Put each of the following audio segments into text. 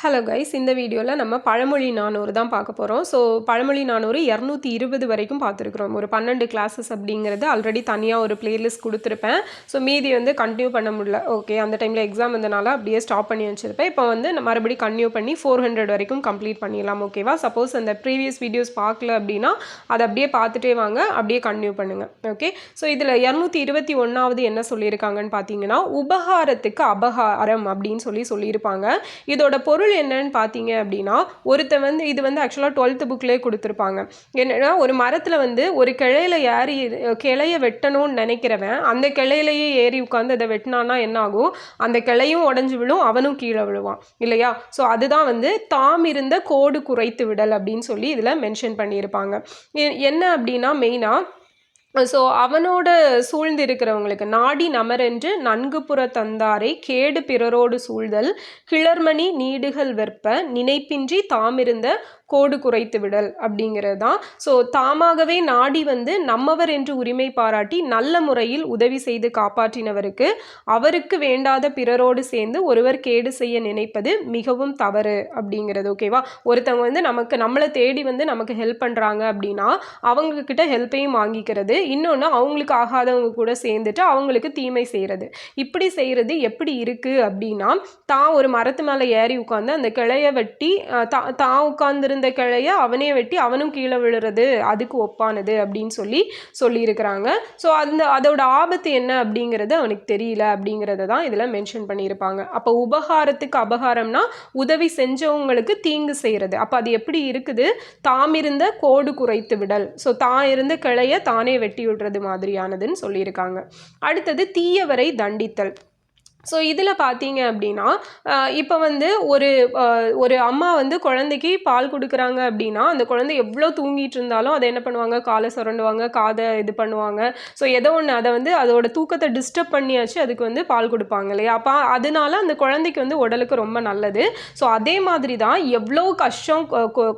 Hello guys இந்த வீடியோவில் நம்ம பழமொழி நானூறு தான் பார்க்க போகிறோம் ஸோ பழமொழி நானூறு இரநூத்தி இருபது வரைக்கும் பார்த்துருக்குறோம். ஒரு பன்னெண்டு கிளாஸஸ் அப்படிங்கிறது ஆல்ரெடி தனியாக ஒரு பிளேலிஸ்ட் கொடுத்துருப்பேன். ஸோ மீதி வந்து கண்டினியூ பண்ண முடியல. ஓகே அந்த டைமில் எக்ஸாம் வந்தனால அப்படியே ஸ்டாப் பண்ணி வச்சுருப்பேன். இப்போ வந்து நான் மறுபடியும் கன்டினியூ பண்ணி ஃபோர் ஹண்ட்ரட் வரைக்கும் கம்ப்ளீட் பண்ணிடலாம் ஓகேவா சப்போஸ் அந்த ப்ரீவியஸ் வீடியோஸ் பார்க்கல அப்படின்னா அதை அப்படியே பார்த்துட்டே வாங்க. அப்படியே கன்டினியூ பண்ணுங்கள் ஓகே ஸோ இதில் இரநூத்தி இருபத்தி ஒன்றாவது என்ன சொல்லியிருக்காங்கன்னு பார்த்தீங்கன்னா உபகாரத்துக்கு அபகாரம் அப்படின்னு சொல்லி சொல்லியிருப்பாங்க. இதோட பொருள் என்னன்னு பார்த்தீங்க அப்படின்னா ஒருத்தன் வந்து இது வந்து ஆக்சுவலாக டுவெல்த்து புக்லேயே கொடுத்துருப்பாங்க. என்னன்னா ஒரு மரத்தில் வந்து ஒரு கிளையில ஏறி கிளைய வெட்டணும்னு நினைக்கிறவன் அந்த கிளையிலேயே ஏறி உட்காந்து அதை வெட்டினான்னா என்ன ஆகும் அந்த கிளையும் உடஞ்சி விழும் அவனும் கீழே விழுவான். இல்லையா? ஸோ அதுதான் வந்து தாம் இருந்த கோடு குறைத்து விடல் அப்படின்னு சொல்லி இதில் மென்ஷன் பண்ணியிருப்பாங்க. என்ன அப்படின்னா மெயினாக ஸோ அவனோட சூழ்ந்து இருக்கிறவங்களுக்கு நாடி நமரென்று நன்கு புற தந்தாரை கேடு பிறரோடு சூழ்தல் கிளர்மணி நீடுகள் வெற்ப நினைப்பின்றி தாமிருந்த கோடு குறைத்து விடல் அப்படிங்கிறது தான். ஸோ தாமாகவே நாடி வந்து நம்மவர் என்று உரிமை பாராட்டி நல்ல முறையில் உதவி செய்து காப்பாற்றினவருக்கு அவருக்கு வேண்டாத பிறரோடு சேர்ந்து ஒருவர் கேடு செய்ய நினைப்பது மிகவும் தவறு அப்படிங்கிறது ஓகேவா ஒருத்தவங்க வந்து நமக்கு நம்மளை தேடி வந்து நமக்கு ஹெல்ப் பண்ணுறாங்க அப்படின்னா அவங்கக்கிட்ட ஹெல்ப்பையும் வாங்கிக்கிறது. இன்னொன்று அவங்களுக்கு ஆகாதவங்க கூட சேர்ந்துட்டு அவங்களுக்கு தீமை செய்கிறது இப்படி செய்கிறது எப்படி இருக்குது அப்படின்னா தான் ஒரு மரத்து மேலே ஏறி உட்காந்து அந்த கிளைய வெட்டி தா தான் இருந்த கிளையை அவனே வெட்டி அவனும் கீழே விழுறது அதுக்கு ஒப்பானது அப்படின்னு சொல்லி சொல்லியிருக்கிறாங்க. ஸோ அந்த அதோட ஆபத்து என்ன அப்படிங்கிறது அவனுக்கு தெரியல அப்படிங்கிறத தான் இதில் மென்ஷன் பண்ணியிருப்பாங்க. அப்போ உபகாரத்துக்கு அபகாரம்னா உதவி செஞ்சவங்களுக்கு தீங்கு செய்கிறது அப்போ அது எப்படி இருக்குது? தாம் இருந்த கோடு குறைத்து விடல். ஸோ தான் இருந்த கிளையை தானே வெட்டி விடுறது மாதிரியானதுன்னு சொல்லியிருக்காங்க. அடுத்தது தீயவரை தண்டித்தல். ஸோ இதில் பார்த்தீங்க அப்படின்னா இப்போ வந்து ஒரு ஒரு அம்மா வந்து குழந்தைக்கு பால் கொடுக்குறாங்க அப்படின்னா அந்த குழந்தை எவ்வளோ தூங்கிட்டு இருந்தாலும் அதை என்ன பண்ணுவாங்க? காலை சுரண்டுவாங்க காதை இது பண்ணுவாங்க. ஸோ ஏதோ ஒன்று அதை வந்து அதோட தூக்கத்தை டிஸ்டர்ப் பண்ணியாச்சு அதுக்கு வந்து பால் கொடுப்பாங்க இல்லையா? அப்போ அதனால அந்த குழந்தைக்கு வந்து உடலுக்கு ரொம்ப நல்லது. ஸோ அதே மாதிரி தான் எவ்வளோ கஷ்டம்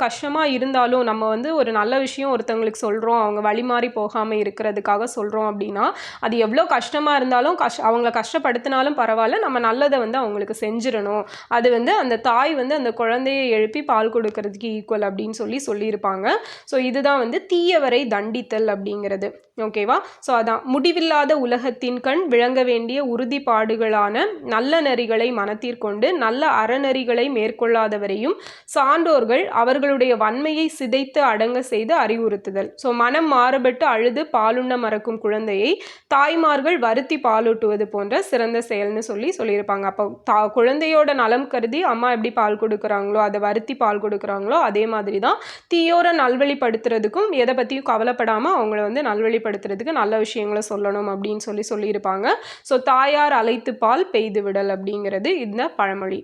கஷ்டமாக இருந்தாலும் நம்ம வந்து ஒரு நல்ல விஷயம் ஒருத்தவங்களுக்கு சொல்கிறோம் அவங்க வழி மாறி போகாமல் இருக்கிறதுக்காக சொல்கிறோம் அப்படின்னா அது எவ்வளோ கஷ்டமாக இருந்தாலும் கஷ் அவங்கள கஷ்டப்படுத்தினாலும் பரவாயில்ல. நம்ம நல்லதை வந்து அவங்களுக்கு செஞ்சிடணும். அது வந்து அந்த தாய் வந்து அந்த குழந்தையை எழுப்பி பால் கொடுக்கறதுக்கு ஈக்குவல் அப்படின்னு சொல்லி சொல்லியிருப்பாங்க. ஸோ இதுதான் வந்து தீயவரை தண்டித்தல் அப்படிங்கிறது. ஓகேவா ஸோ அதான். முடிவில்லாத உலகத்தின் கண் விளங்க வேண்டிய உறுதிப்பாடுகளான நல்ல நெறிகளை மனத்திற்கொண்டு நல்ல அறநெறிகளை மேற்கொள்ளாதவரையும் சான்றோர்கள் அவர்களுடைய வன்மையை சிதைத்து அடங்க செய்து அறிவுறுத்துதல். ஸோ மனம் மாறுபட்டு அழுது பாலுண்ண மறக்கும் குழந்தையை தாய்மார்கள் வருத்தி பாலூட்டுவது போன்ற சிறந்த செயல்னு சொல்லி சொல்லியிருப்பாங்க. அப்போ தா குழந்தையோட நலம் கருதி அம்மா எப்படி பால் கொடுக்குறாங்களோ அதை வருத்தி பால் கொடுக்குறாங்களோ அதே மாதிரி தான் தீயோர நல்வழிப்படுத்துறதுக்கும் எதை பற்றியும் கவலைப்படாமல் அவங்கள வந்து நல்வழிப்படுத்துறதுக்கு நல்ல விஷயங்களை சொல்லணும் அப்படின்னு சொல்லி சொல்லியிருப்பாங்க. ஸோ தாயார் அழைத்து பால் பெய்து விடல் அப்படிங்கிறது இந்த பழமொழி.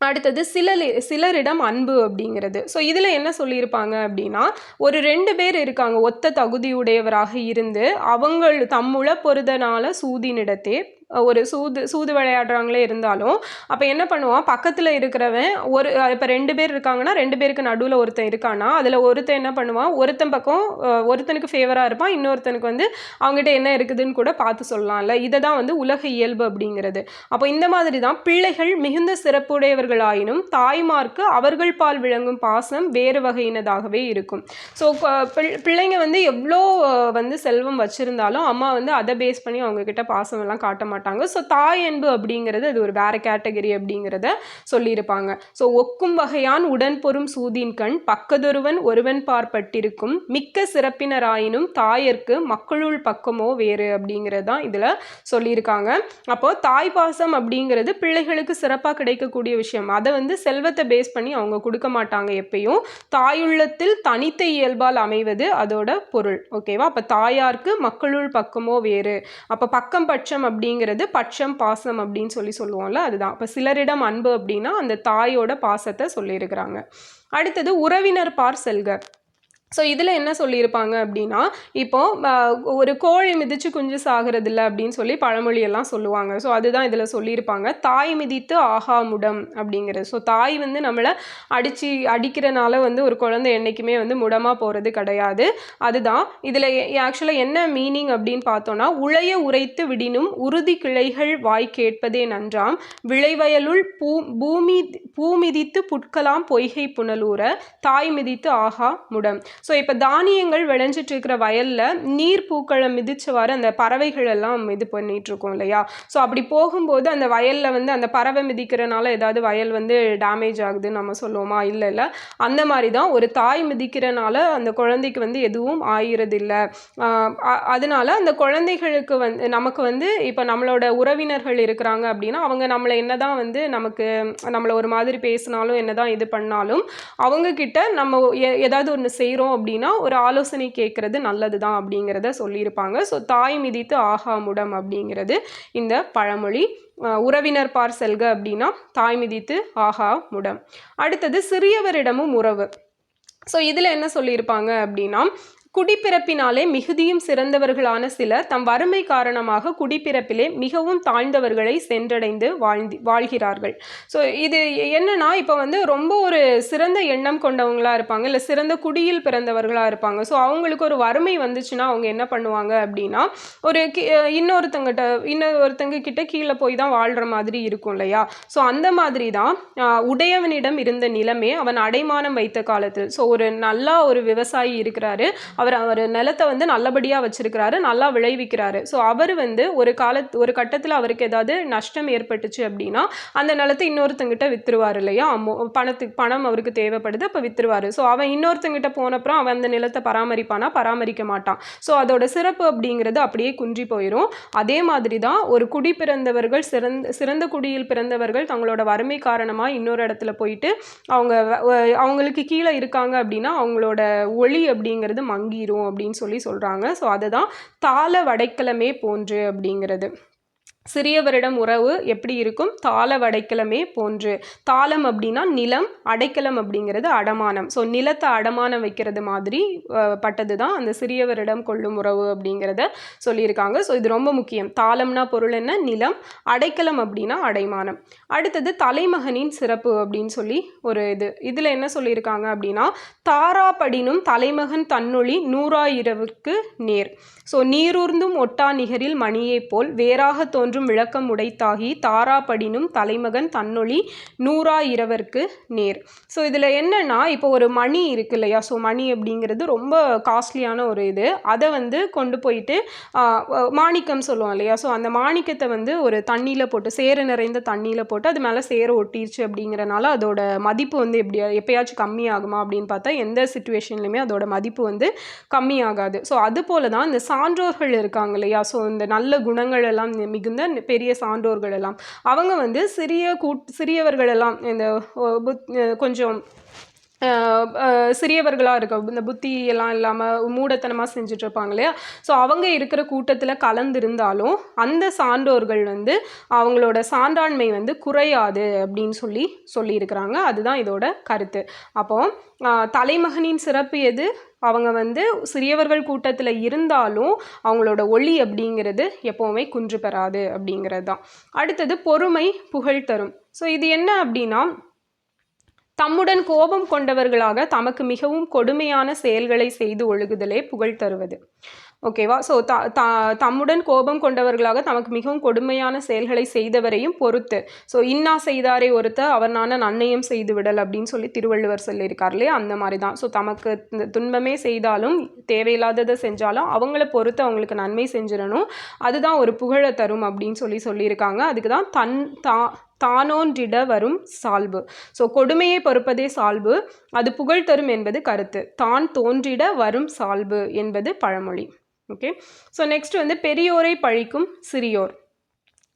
அடுத்தது சிலர் சிலரிடம் அன்பு அப்படிங்கிறது. ஸோ இதில் என்ன சொல்லியிருப்பாங்க அப்படின்னா ஒரு ரெண்டு பேர் இருக்காங்க. ஒத்த தகுதியுடையவராக இருந்து அவங்கள் தம்முள பொருதனால சூதினிடத்தே ஒரு சூது சூது விளையாடுறாங்களே இருந்தாலும் அப்போ என்ன பண்ணுவான்? பக்கத்தில் இருக்கிறவன் ஒரு இப்போ ரெண்டு பேர் இருக்காங்கன்னா ரெண்டு பேருக்கு நடுவில் ஒருத்தன் இருக்கானா அதில் ஒருத்தன் என்ன பண்ணுவான்? ஒருத்தன் பக்கம் ஒருத்தனுக்கு ஃபேவராக இருப்பான் இன்னொருத்தனுக்கு வந்து அவங்ககிட்ட என்ன இருக்குதுன்னு கூட பார்த்து சொல்லலாம்ல. இதை தான் வந்து உலக இயல்பு அப்படிங்கிறது. அப்போ இந்த மாதிரி தான் பிள்ளைகள் மிகுந்த சிறப்புடையவர்களாயினும் தாய்மார்க்கு அவர்கள் பால் விளங்கும் பாசம் வேறு வகையினதாகவே இருக்கும். ஸோ பிள்ளைங்க வந்து எவ்வளோ வந்து செல்வம் வச்சுருந்தாலும் அம்மா வந்து அதை பேஸ் பண்ணி அவங்கக்கிட்ட பாசம் எல்லாம் காட்ட மாட்டாங்க. ஸோ தாய் அன்பு அப்படிங்கிறது அது ஒரு வேற கேட்டகரி அப்படிங்கிறத சொல்லியிருப்பாங்க. ஸோ ஒக்கும் வகையான் உடன் பொறும் சூதின் கண் பக்கதொருவன் ஒருவன் பார்ப்பட்டிருக்கும் மிக்க சிறப்பினராயினும் தாயர்க்கு மக்களுள் பக்கமோ வேறு அப்படிங்கிறது தான் இதில் சொல்லியிருக்காங்க. அப்போ தாய் பாசம் அப்படிங்கிறது பிள்ளைகளுக்கு சிறப்பாக கிடைக்கக்கூடிய விஷயம். அதை வந்து செல்வத்தை பேஸ் பண்ணி அவங்க கொடுக்க மாட்டாங்க எப்பயும். தாயுள்ளத்தில் தனித்த இயல்பால் அமைவது அதோட பொருள். ஓகேவா அப்போ தாயாருக்கு மக்களுள் பக்கமோ வேறு. அப்போ பக்கம் பட்சம் அப்படிங்கிறது பட்சம் பாசம் அப்படின்னு சொல்லி சொல்லுவோம்ல அதுதான். இப்போ சிலரிடம் அன்பு அப்படின்னா அந்த தாயோட பாசத்தை சொல்லியிருக்கிறாங்க. அடுத்தது உறவினர் பார் செல்க. ஸோ இதில் என்ன சொல்லியிருப்பாங்க அப்படின்னா இப்போ ஒரு கோழி மிதித்து குஞ்சு சாகிறதில்ல அப்படின்னு சொல்லி பழமொழியெல்லாம் சொல்லுவாங்க. ஸோ அதுதான் இதில் சொல்லியிருப்பாங்க. தாய் மிதித்து ஆகாமுடம் அப்படிங்கிறது. ஸோ தாய் வந்து நம்மளை அடித்து அடிக்கிறனால வந்து ஒரு குழந்தை என்றைக்குமே வந்து முடமாக போகிறது கிடையாது. அதுதான். இதில் ஆக்சுவலாக என்ன மீனிங் அப்படின்னு பார்த்தோன்னா உளைய உரைத்து விடினும் உறுதி கிளைகள் வாய் கேட்பதே நன்றாம். விளைவயலுள் பூ பூமி பூமிதித்து புட்கலாம் பொய்கை புனலூர தாய் மிதித்து ஆகா முடம். ஸோ இப்போ தானியங்கள் விளைஞ்சிட்டு இருக்கிற வயலில் நீர் பூக்களை மிதிச்சவாறு அந்த பறவைகள் எல்லாம் இது பண்ணிட்டு இருக்கோம் இல்லையா? ஸோ அப்படி போகும்போது அந்த வயலில் வந்து அந்த பறவை மிதிக்கிறனால ஏதாவது வயல் வந்து டேமேஜ் ஆகுதுன்னு நம்ம சொல்லுவோமா? இல்லை இல்லை. அந்த மாதிரி தான் ஒரு தாய் மிதிக்கிறனால அந்த குழந்தைக்கு வந்து எதுவும் ஆயிறதில்ல. அதனால அந்த குழந்தைகளுக்கு வந்து நமக்கு வந்து இப்போ நம்மளோட உறவினர்கள் இருக்கிறாங்க அப்படின்னா அவங்க நம்மளை என்ன தான் வந்து நமக்கு நம்மளை ஒரு மாதிரி பேசினாலும் என்னதான் இது பண்ணாலும் அவங்கக்கிட்ட நம்ம எ- ஏதாவது ஒன்று செய்கிறோம் அப்படின்னா ஒரு ஆலோசனை கேட்குறது நல்லது தான் அப்படிங்கிறத சொல்லியிருப்பாங்க. ஸோ தாய் மிதித்து ஆகாமுடம் அப்படிங்கிறது இந்த பழமொழி. உறவினர் பார் செல்க அப்படின்னா தாய் மிதித்து ஆகா முடம். அடுத்தது சிறியவரிடமும் உறவு. ஸோ இதில் என்ன சொல்லியிருப்பாங்க அப்படின்னா குடிப்பிறப்பினாலே மிகுதியும் சிறந்தவர்களான சிலர் தம் வறுமை காரணமாக குடிப்பிறப்பிலே மிகவும் தாழ்ந்தவர்களை சென்றடைந்து வாழ்ந்து வாழ்கிறார்கள். ஸோ இது என்னன்னா இப்போ வந்து ரொம்ப ஒரு சிறந்த எண்ணம் கொண்டவங்களா இருப்பாங்க. இல்லை சிறந்த குடியில் பிறந்தவர்களாக இருப்பாங்க. ஸோ அவங்களுக்கு ஒரு வறுமை வந்துச்சுன்னா அவங்க என்ன பண்ணுவாங்க அப்படின்னா ஒரு கி- இன்னொருத்தங்கிட்ட இன்னொருத்தங்க கிட்ட கீழே போய் தான் வாழ்கிற மாதிரி இருக்கும் இல்லையா? ஸோ அந்த மாதிரி தான் உடையவனிடம் இருந்த நிலைமை அவன் அடைமானம் வைத்த காலத்தில். ஸோ ஒரு நல்லா ஒரு விவசாயி இருக்கிறாரு. அவர் அவர் நிலத்தை வந்து நல்லபடியாக வச்சுருக்கிறாரு நல்லா விளைவிக்கிறாரு. ஸோ அவர் வந்து ஒரு காலத் ஒரு கட்டத்தில் அவருக்கு ஏதாவது நஷ்டம் ஏற்பட்டுச்சு அப்படின்னா அந்த நிலத்தை இன்னொருத்தங்கிட்ட வித்துருவார் இல்லையா? அம்மோ பணத்துக்கு பணம் அவருக்கு தேவைப்படுது அப்போ வித்துருவாரு. ஸோ அவன் இன்னொருத்தங்கிட்ட போனப்புறம் அவன் அந்த நிலத்தை பராமரிப்பானா? பராமரிக்க மாட்டான். ஸோ அதோட சிறப்பு அப்படிங்கிறது அப்படியே குன்றி போயிடும் அதே மாதிரி தான் ஒரு குடி பிறந்தவர்கள் சிறந்த சிறந்த குடியில் பிறந்தவர்கள் தங்களோட வறுமை காரணமாக இன்னொரு இடத்துல போயிட்டு அவங்க வ- அவங்களுக்கு கீழே இருக்காங்க அப்படின்னா அவங்களோட ஒளி அப்படிங்கிறது மங்கிரும் அப்படின்னு சொல்லி சொல்கிறாங்க ஸோ அதுதான் தாள வடைக்கிழமே போன்று அப்படிங்கிறது. சிறியவரிடம் உறவு எப்படி இருக்கும்? தாள வடைக்கலமே போன்று. தாளம் அப்படின்னா நிலம் அடைக்கலம் அப்படிங்கிறது அடமானம். ஸோ நிலத்தை அடமானம் வைக்கிறது மாதிரி பட்டது தான் அந்த சிறியவரிடம் கொள்ளும் உறவு அப்படிங்கிறத சொல்லியிருக்காங்க. ஸோ இது ரொம்ப முக்கியம். தாளம்னா பொருள் என்ன? நிலம். அடைக்கலம் அப்படின்னா அடைமானம். அடுத்தது தலைமகனின் சிறப்பு அப்படின்னு சொல்லி ஒரு இது. இதில் என்ன சொல்லியிருக்காங்க அப்படின்னா தாராபடினும் தலைமகன் தன்னொளி நூறாயிரவுக்கு நேர். ஸோ நீரூர்ந்தும் ஒட்டா நிகரில் மணியைப் போல் வேறாக தோன்றும் விளக்கம் உடைத்தாகி தாராபடினும் தலைமகன் தன்னொளி நூறா இரவர்க்கு நேர். ஸோ இதில் என்னென்னா இப்போ ஒரு மணி இருக்கு இல்லையா? ஸோ மணி அப்படிங்கிறது ரொம்ப காஸ்ட்லியான ஒரு இது. அதை வந்து கொண்டு போயிட்டு மாணிக்கம் சொல்லுவோம் இல்லையா? ஸோ அந்த மாணிக்கத்தை வந்து ஒரு தண்ணியில் போட்டு சேர நிறைந்த தண்ணியில் போட்டு அது மேலே சேர ஒட்டிருச்சு அப்படிங்கிறனால அதோட மதிப்பு வந்து எப்படி எப்பயாச்சும் கம்மியாகுமா அப்படின்னு பார்த்தா எந்த சுச்சுவேஷன்லையுமே அதோட மதிப்பு வந்து கம்மியாகாது. ஸோ அது போல தான் இந்த சான்றோர்கள் இருக்காங்க இல்லையா? ஸோ இந்த நல்ல குணங்கள் எல்லாம் மிகுந்த பெரிய சான்றோர்கள் எல்லாம். அவங்க வந்து சிறிய கூட் சிறியவர்கள் எல்லாம் இந்த புத்- கொஞ்சம் சிறியவர்களாக இருக்க இந்த புத்தி எல்லாம் இல்லாமல் மூடத்தனமாக செஞ்சுட்டு இருப்பாங்க இல்லையா? ஸோ அவங்க இருக்கிற கூட்டத்தில் கலந்திருந்தாலும் அந்த சான்றோர்கள் வந்து அவங்களோட சான்றாண்மை வந்து குறையாது அப்படின்னு சொல்லி சொல்லியிருக்கிறாங்க. அதுதான் இதோட கருத்து. அப்போ தலைமகனின் சிறப்பு எது? அவங்க வந்து சிறியவர்கள் கூட்டத்தில் இருந்தாலும் அவங்களோட ஒளி அப்படிங்கிறது எப்போவுமே குன்று பெறாது அப்படிங்கிறது தான் அடுத்தது பொறுமை புகழ் தரும். ஸோ இது என்ன அப்படின்னா தம்முடன் கோபம் கொண்டவர்களாக தமக்கு மிகவும் கொடுமையான செயல்களை செய்து ஒழுகுதலே புகழ் தருவது. ஓகேவா ஸோ த த தம்முடன் கோபம் கொண்டவர்களாக தமக்கு மிகவும் கொடுமையான செயல்களை செய்தவரையும் பொறுத்து. ஸோ இன்னா செய்தாரை ஒருத்த அவர் நான நன்னயம் செய்து விடல் அப்படின்னு சொல்லி திருவள்ளுவர் சொல்லியிருக்கார் இல்லையா? அந்த மாதிரி தான். ஸோ தமக்கு இந்த துன்பமே செய்தாலும் தேவையில்லாததை செஞ்சாலும் அவங்கள பொறுத்து அவங்களுக்கு நன்மை செஞ்சிடணும். அதுதான் ஒரு புகழை தரும் அப்படின்னு சொல்லி சொல்லியிருக்காங்க. அதுக்கு தான் தன் தா தானோன்றிட வரும் சால்பு. ஸோ கொடுமையை பொறுப்பதே சால்பு. அது புகழ் தரும் என்பது கருத்து. தான் தோன்றிட வரும் சால்பு என்பது பழமொழி. ஓகே ஸோ நெக்ஸ்ட் வந்து பெரியோரை பழிக்கும் சிறியோர்.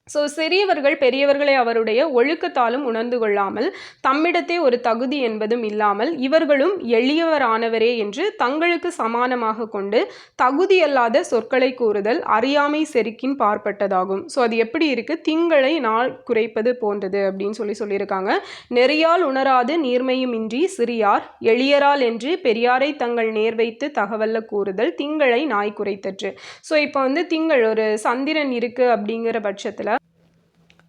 ஸோ சிறியவர்கள் பெரியவர்களை அவருடைய ஒழுக்கத்தாலும் உணர்ந்து கொள்ளாமல் தம்மிடத்தே ஒரு தகுதி என்பதும் இல்லாமல் இவர்களும் எளியவரானவரே என்று தங்களுக்கு சமானமாக கொண்டு தகுதியல்லாத சொற்களை கூறுதல் அறியாமை செருக்கின் பார்ப்பட்டதாகும். ஸோ அது எப்படி இருக்குது திங்களை நாள் குறைப்பது போன்றது அப்படின்னு சொல்லி சொல்லியிருக்காங்க. நெறியால் உணராது நீர்மையுமின்றி சிறியார் எளியரால் என்று பெரியாரை தங்கள் நேர் வைத்து தகவல்ல கூறுதல் திங்களை நாய் குறைத்தற்று. ஸோ இப்போ வந்து திங்கள் ஒரு சந்திரன் இருக்குது அப்படிங்கிற பட்சத்தில்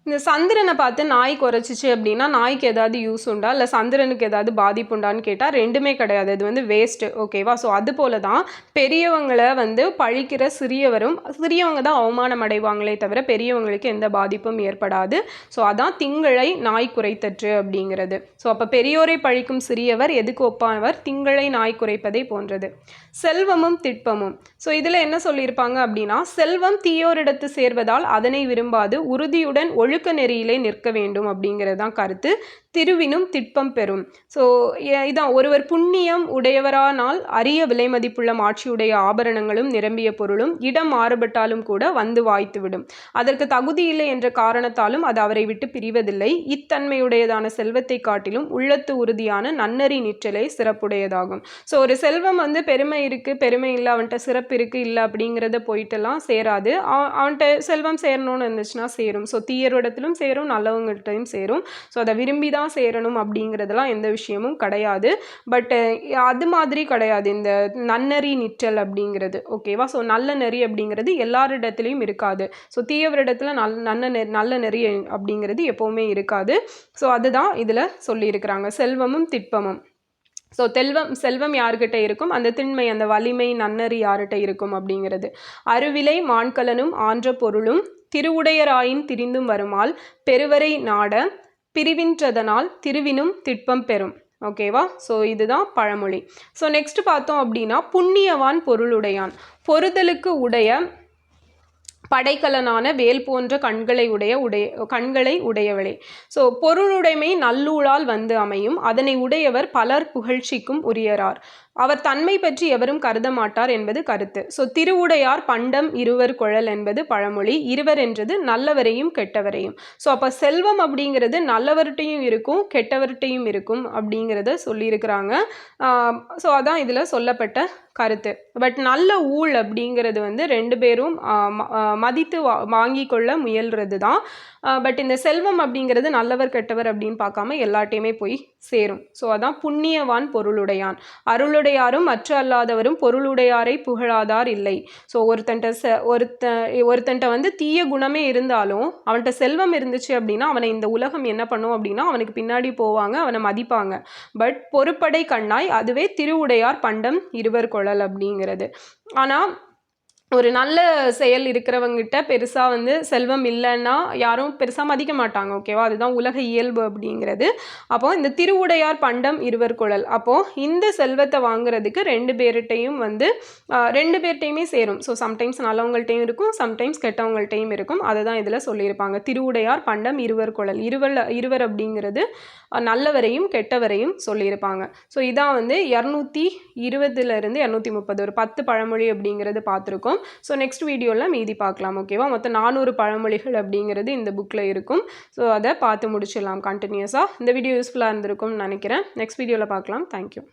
இந்த சந்திரனை பார்த்து நாய் குறைச்சிச்சு அப்படின்னா நாய்க்கு ஏதாவது யூஸ் உண்டா? இல்லை சந்திரனுக்கு ஏதாவது பாதிப்பு உண்டான்னு கேட்டால் ரெண்டுமே கிடையாது. அது வந்து வேஸ்ட்டு ஓகேவா ஸோ அது போல தான் பெரியவங்களை வந்து பழிக்கிற சிறியவரும் சிறியவங்க தான் அவமானம் அடைவாங்களே தவிர பெரியவங்களுக்கு எந்த பாதிப்பும் ஏற்படாது. ஸோ அதான் திங்களை நாய் குறைத்தற்று அப்படிங்கிறது. ஸோ அப்போ பெரியோரை பழிக்கும் சிறியவர் எதுக்கு ஒப்பானவர்? திங்களை நாய் குறைப்பதை போன்றது. செல்வமும் திட்பமும். ஸோ இதில் என்ன சொல்லியிருப்பாங்க அப்படின்னா செல்வம் தீயோரிடத்து சேர்வதால் அதனை விரும்பாது உறுதியுடன் ஒழுக்க நெறியிலே நிற்க வேண்டும் அப்படிங்கிறது தான் கருத்து. திருவினும் திட்பம் பெறும். ஸோ இதான். ஒருவர் புண்ணியம் உடையவரானால் அரிய விலை மதிப்புள்ள மாட்சியுடைய ஆபரணங்களும் நிரம்பிய பொருளும் இடம் மாறுபட்டாலும் கூட வந்து வாய்த்துவிடும். அதற்கு தகுதி இல்லை என்ற காரணத்தாலும் அது அவரை விட்டு பிரிவதில்லை. இத்தன்மையுடையதான செல்வத்தை காட்டிலும் உள்ளத்து உறுதியான நன்னறி நிற்றலே சிறப்புடையதாகும். ஸோ ஒரு செல்வம் வந்து பெருமை இருக்குது பெருமை இல்லை அவன்கிட்ட சிறப்பு இருக்குது இல்லை அப்படிங்கிறத போயிட்டுலாம் சேராது. அவன்கிட்ட செல்வம் சேரணும்னு இருந்துச்சுன்னா சேரும். ஸோ தீயரோடத்திலும் சேரும் நல்லவங்கள்ட்டையும் சேரும். ஸோ அதை விரும்பி தான் தான் சேரணும் அப்படிங்கிறதெல்லாம் எந்த விஷயமும் கிடையாது. பட்டு அது மாதிரி கிடையாது. இந்த நன்னறி நிற்றல் அப்படிங்கிறது. ஓகேவா ஸோ நல்ல நெறி அப்படிங்கிறது எல்லாரிடத்துலையும் இருக்காது. ஸோ தீயவரிடத்தில் நல் நல்ல நெ நல்ல நெறி அப்படிங்கிறது எப்போவுமே இருக்காது. ஸோ அதுதான் இதில் சொல்லியிருக்கிறாங்க. செல்வமும் திட்பமும். ஸோ தெல்வம் செல்வம் யார்கிட்ட இருக்கும்? அந்த திண்மை அந்த வலிமை நன்னறி யார்கிட்ட இருக்கும் அப்படிங்கிறது. அருவிலை மான்கலனும் ஆன்ற பொருளும் திருவுடையராயின் திரிந்தும் வருமால் பெருவரை நாட பிரிவின்றதனால் திருவினும் திட்பம் பெறும். ஓகேவா ஸோ இதுதான் பழமொழி. ஸோ நெக்ஸ்ட் பார்த்தோம் அப்படின்னா புண்ணியவான் பொருளுடையான். பொறுதலுக்கு உடைய படைக்கலனான வேல் போன்ற கண்களை உடைய உடைய கண்களை உடையவளே. ஸோ பொருளுடைமை நல்லூழால் வந்து அமையும். அதனை உடையவர் பலர் புகழ்ச்சிக்கும் உரியரார். அவர் தன்மை பற்றி எவரும் கருத மாட்டார் என்பது கருத்து. ஸோ திருவுடையார் பண்டம் இருவர் குழல் என்பது பழமொழி. இருவர் என்றது நல்லவரையும் கெட்டவரையும். ஸோ அப்போ செல்வம் அப்படிங்கிறது நல்லவர்கிட்டையும் இருக்கும் கெட்டவர்கிட்டையும் இருக்கும் அப்படிங்கிறத சொல்லியிருக்கிறாங்க. ஸோ அதான் இதில் சொல்லப்பட்ட கருத்து. பட் நல்ல ஊழ் அப்படிங்கிறது வந்து ரெண்டு பேரும் மதித்து வா வாங்கி கொள்ள முயல்றது தான் பட் இந்த செல்வம் அப்படிங்கிறது நல்லவர் கெட்டவர் அப்படின்னு பார்க்காம எல்லாட்டையுமே போய் சேரும். ஸோ அதான் புண்ணியவான் பொருளுடையான். அருளுடையாரும் மற்ற அல்லாதவரும் பொருளுடையாரை புகழாதார் இல்லை. ஸோ ஒருத்தன்ட்ட செ ஒருத்த ஒருத்தன்ட்ட வந்து தீய குணமே இருந்தாலும் அவன்கிட்ட செல்வம் இருந்துச்சு அப்படின்னா அவனை இந்த உலகம் என்ன பண்ணும் அப்படின்னா அவனுக்கு பின்னாடி போவாங்க அவனை மதிப்பாங்க. பட் பொறுப்படை கண்ணாய் அதுவே திருவுடையார் பண்டம் இருவர் குழல் அப்படிங்கிறது. ஆனால் ஒரு நல்ல செயல் இருக்கிறவங்கிட்ட பெருசாக வந்து செல்வம் இல்லைன்னா யாரும் பெருசாக மதிக்க மாட்டாங்க ஓகேவா அதுதான் உலக இயல்பு அப்படிங்கிறது. அப்போது இந்த திருவுடையார் பண்டம் இருவர் குழல். அப்போது இந்த செல்வத்தை வாங்குறதுக்கு ரெண்டு பேர்கிட்டையும் வந்து ரெண்டு பேர்கிட்டையுமே சேரும். ஸோ சம்டைம்ஸ் நல்லவங்கள்ட்டையும் இருக்கும் சம்டைம்ஸ் கெட்டவங்கள்ட்டையும் இருக்கும். அதை தான் இதில் சொல்லியிருப்பாங்க. திருவுடையார் பண்டம் இருவர் குழல். இருவர் இருவர் அப்படிங்கிறது நல்லவரையும் கெட்டவரையும் சொல்லியிருப்பாங்க. ஸோ இதான் வந்து இரநூத்தி இருபதுலேருந்து இரநூத்தி முப்பது ஒரு பத்து பழமொழி அப்படிங்கிறது பார்த்துருக்கோம். ஸோ நெக்ஸ்ட் வீடியோவில் மீதி பார்க்கலாம் ஓகேவா மொத்தம் நானூறு பழமொழிகள் அப்படிங்கிறது இந்த புக்கில் இருக்கும். ஸோ அதை பார்த்து முடிச்சிடலாம் கண்டினியூஸாக இந்த வீடியோ யூஸ்ஃபுல்லாக இருந்திருக்கும்னு நினைக்கிறேன். நெக்ஸ்ட் வீடியோவில் பார்க்கலாம். தேங்க்யூ